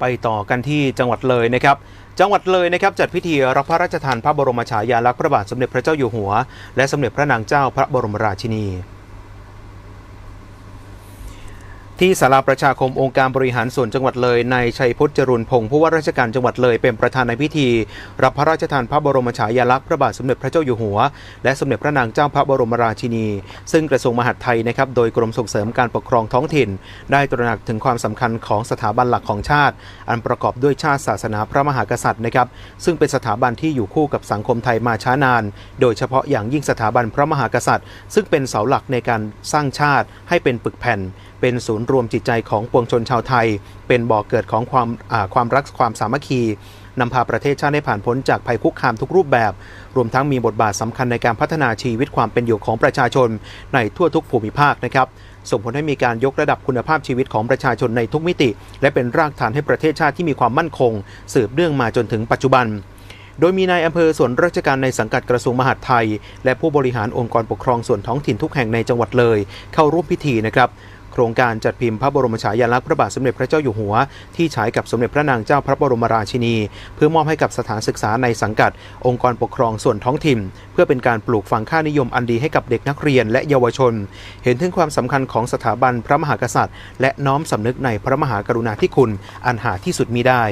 ไปต่อกันที่จังหวัดเลยนะครับ จังหวัดเลยนะครับจัดพิธีรับพระราชทานพระบรมฉายาลักษณ์พระบาทสมเด็จพระเจ้าอยู่หัว และสมเด็จพระนางเจ้าพระบรมราชินี ที่ศาลาประชาคมองค์การบริหารส่วนจังหวัดเลยในชัยพุทธจรุนพงศ์ผู้ว่าราชการจังหวัดเลยเป็นประธานในพิธี รับพระราชทานพระบรมฉายาลักษณ์พระบาทสมเด็จพระเจ้าอยู่หัว และสมเด็จพระนางเจ้าพระบรมราชินี ซึ่งกระทรวงมหาดไทยนะครับโดยกรมส่งเสริมการปกครองท้องถิ่น ได้ตระหนักถึงความสำคัญของสถาบันหลักของชาติ อันประกอบด้วยชาติศาสนาพระมหากษัตริย์นะครับซึ่งเป็นสถาบันที่อยู่คู่กับสังคมไทยมาช้านาน โดยเฉพาะอย่างยิ่งสถาบันพระมหากษัตริย์ ซึ่งเป็นเสาหลักในการสร้างชาติให้เป็นปึกแผ่นเป็นศูนย์รวมจิตใจของปวงชนชาวไทย เป็นบ่อกเกิดของความความรักความสามัคคีนำพาประเทศชาติให้ผ่านพ้นจากภัยคุกคามทุกรูปแบบ รวมทั้งมีบทบาทสำคัญในการพัฒนาชีวิตความเป็นอยู่ของประชาชน ในทั่วทุกภูมิภาคนะครับส่งผลให้มีการยกระดับคุณภาพชีวิตของประชาชนในทุกมิติ และเป็นรากฐานให้ประเทศชาติที่มีความมั่นคง สืบเนื่องมาจนถึงปัจจุบัน โดยมีนายอำเภอส่วนราชการในสังกัดกระทรวงมหาดไทย และผู้บริหารองค์กรปกครองส่วนท้องถิ่นทุกแห่งในจังหวัดเลย เข้าร่วมพิธีนะครับโครงการจัดพิมพ์พระบรมฉายาลักษณ์พระบาทสมเด็จพระเจ้าอยู่หัว ที่ฉายกับสมเด็จพระนางเจ้าพระบรมราชินี เพื่อมอบให้กับสถานศึกษาในสังกัด องค์กรปกครองส่วนท้องถิ่น เพื่อเป็นการปลูกฝังค่านิยมอันดีให้กับเด็กนักเรียนและเยาวชน เห็นถึงความสำคัญของสถาบันพระมหากษัตริย์ และน้อมสำนึกในพระมหากรุณาธิคุณ อันหาที่สุดมิได้